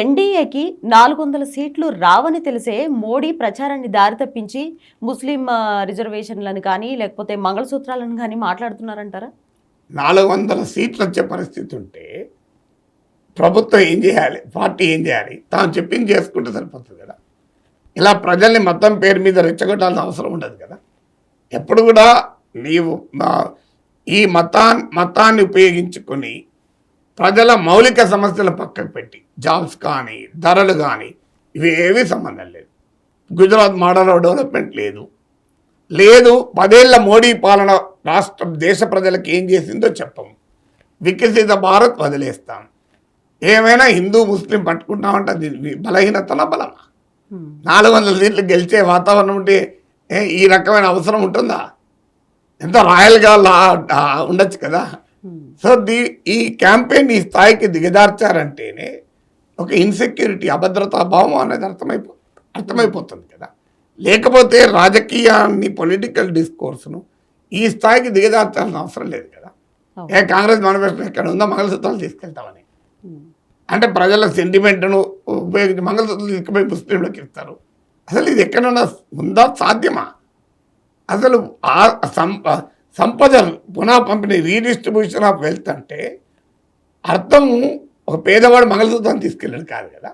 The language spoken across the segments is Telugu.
ఎన్డీఏకి నాలుగు వందల సీట్లు రావని తెలిసే మోడీ ప్రచారాన్ని దారి తప్పించి ముస్లిం రిజర్వేషన్లను కానీ లేకపోతే మంగళసూత్రాలను కానీ మాట్లాడుతున్నారంటారా? నాలుగు వందల సీట్లు వచ్చే పరిస్థితి ఉంటే ప్రభుత్వం ఏం చేయాలి? పార్టీ ఏం చేయాలి? తాను చెప్పింది చేసుకుంటే సరిపోతుంది కదా. ఇలా ప్రజల్ని మతం పేరు మీద రెచ్చగొట్టాల్సిన అవసరం ఉండదు కదా. ఎప్పుడు కూడా నీవు ఈ మతాన్ మతాన్ని ఉపయోగించుకొని ప్రజల మౌలిక సమస్యలు పక్కకు పెట్టి జాబ్స్ కానీ ధరలు కానీ ఇవి ఏవి సంబంధం లేదు. గుజరాత్ మోడల్ డెవలప్మెంట్ లేదు. లేదు పదేళ్ళ మోడీ పాలన రాష్ట్రం దేశ ప్రజలకు ఏం చేసిందో చెప్పము వికసిత భారత్ వదిలేస్తాం. ఏమైనా హిందూ ముస్లిం పట్టుకుంటామంటే అది బలహీనతన బలమా? నాలుగు వందల సీట్లు గెలిచే వాతావరణం ఉంటే ఏ, ఈ రకమైన అవసరం ఉంటుందా? ఎంత రాయల్గా ఉండొచ్చు కదా. సో దీ ఈ క్యాంపెయిన్ ఈ స్థాయికి దిగజార్చారంటేనే ఒక ఇన్సెక్యూరిటీ అభద్రతా భావం అనేది అర్థమైపో అర్థమైపోతుంది కదా. లేకపోతే రాజకీయాన్ని పొలిటికల్ డిస్కోర్స్ను ఈ స్థాయికి దిగజార్చాల్సిన అవసరం లేదు కదా. ఏ కాంగ్రెస్ మేనిఫెస్టో ఎక్కడ ఉందో మంగళసూత్రాలు తీసుకెళ్తామని. అంటే ప్రజల సెంటిమెంట్ను ఉపయోగించి మంగళసూత్రాలు తీసుకుపోయి ముస్లింలకు ఇస్తారు. అసలు ఇది ఎక్కడన్నా ఉందా? సాధ్యమా? అసలు సంపద పునః పంపిణీ రీడిస్ట్రిబ్యూషన్ ఆఫ్ వెల్త్ అంటే అర్థము ఒక పేదవాడు మంగళసూత్రం తీసుకెళ్ళాడు కాదు కదా.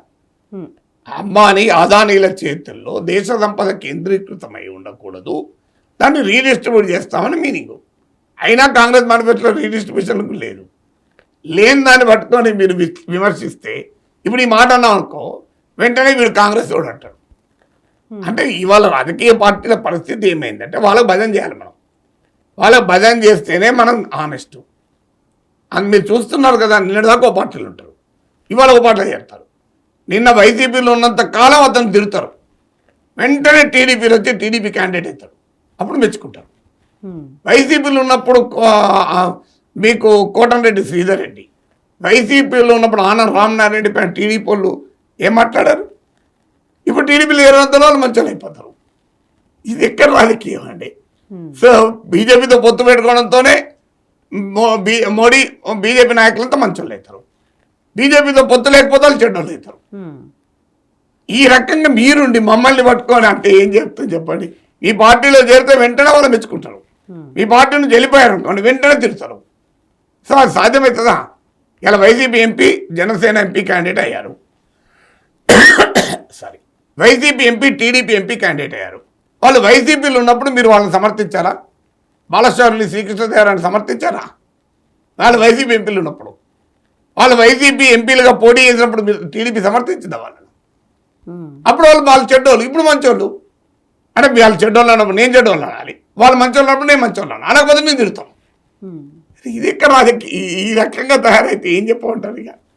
అంబానీ అదానీల చేతుల్లో దేశ సంపద కేంద్రీకృతమై ఉండకూడదు. దాన్ని రీడిస్ట్రిబ్యూట్ చేస్తామని మీనింగ్ అయినా కాంగ్రెస్ మేనిఫెస్టోలో రీడిస్ట్రిబ్యూషన్ లేదు. లేని దాన్ని పట్టుకొని మీరు విమర్శిస్తే ఇప్పుడు ఈ మాట అన్నాం అనుకో వెంటనే వీడు కాంగ్రెస్ వాడు అంటాడు అంటే ఇవాళ రాజకీయ పార్టీల పరిస్థితి ఏమైందంటే వాళ్ళకి భజన చేయాలి మనం. వాళ్ళకి భజన చేస్తేనే మనం ఆనెస్ట్ అని మీరు చూస్తున్నారు కదా నిన్నటిదాకా ఒక పార్టీలు ఉంటారు. ఇవాళ ఒక పార్టీలో చేస్తారు. నిన్న వైసీపీలో ఉన్నంత కాలం అతను తిడతారు. వెంటనే టీడీపీలో వచ్చి టీడీపీ క్యాండిడేట్ అవుతారు అప్పుడు మెచ్చుకుంటారు. వైసీపీలో ఉన్నప్పుడు మీకు కోటంరెడ్డి శ్రీధర్ రెడ్డి వైసీపీలో ఉన్నప్పుడు ఆనంద్ రామనారాయణ రెడ్డి పైన టీడీపీ వాళ్ళు ఏం మాట్లాడారు? ఇప్పుడు టీడీపీలో వందల వాళ్ళు మంచోళ్ళు అయిపోతారు. ఇది ఎక్కడ రాజకీయం అండి? సో బీజేపీతో పొత్తు పెట్టుకోవడంతోనే మోడీ బీజేపీ నాయకులంతా మంచోళ్ళు అవుతారు బీజేపీతో పొత్తు లేకపోతే వాళ్ళు చెడ్డోళ్ళు అవుతారు ఈ రకంగా మీరుండి మమ్మల్ని పట్టుకొని అంటే ఏం చెప్తుంది చెప్పండి? మీ పార్టీలో చేరితే వెంటనే వాళ్ళు మెచ్చుకుంటారు. మీ పార్టీ నుంచి వెళ్ళిపోయారు అనుకోండి వెంటనే తిడతారు. సో అది సాధ్యమవుతుందా ఇలా YCP MP Janasena MP candidate అయ్యారు. Sorry YCP MP TDP MP candidate అయ్యారు. వాళ్ళు వైసీపీలో ఉన్నప్పుడు మీరు వాళ్ళని సమర్థించారా? బాలస్వామిని శ్రీకృష్ణదేవరాయని సమర్థించారా? వాళ్ళు వైసీపీ ఎంపీలు ఉన్నప్పుడు. వాళ్ళు వైసీపీ ఎంపీలుగా పోటీ చేసినప్పుడు మీరు టీడీపీ సమర్థించిందా వాళ్ళని? అప్పుడు వాళ్ళు వాళ్ళు చెడ్డోళ్ళు ఇప్పుడు మంచోళ్ళు. అంటే వాళ్ళు చెడ్డోళ్ళు అన్నప్పుడు నేను చెడ్డోళ్ళు అనాలి. వాళ్ళు మంచోళ్ళు అన్నప్పుడు నేను మంచోళ్ళు అనాలి. అనకపోతే నేను తిడతాం ఇది ఎక్కడ ఈ- ఈ రకంగా తయారైతే ఏం చెప్పమంటారు ఇక?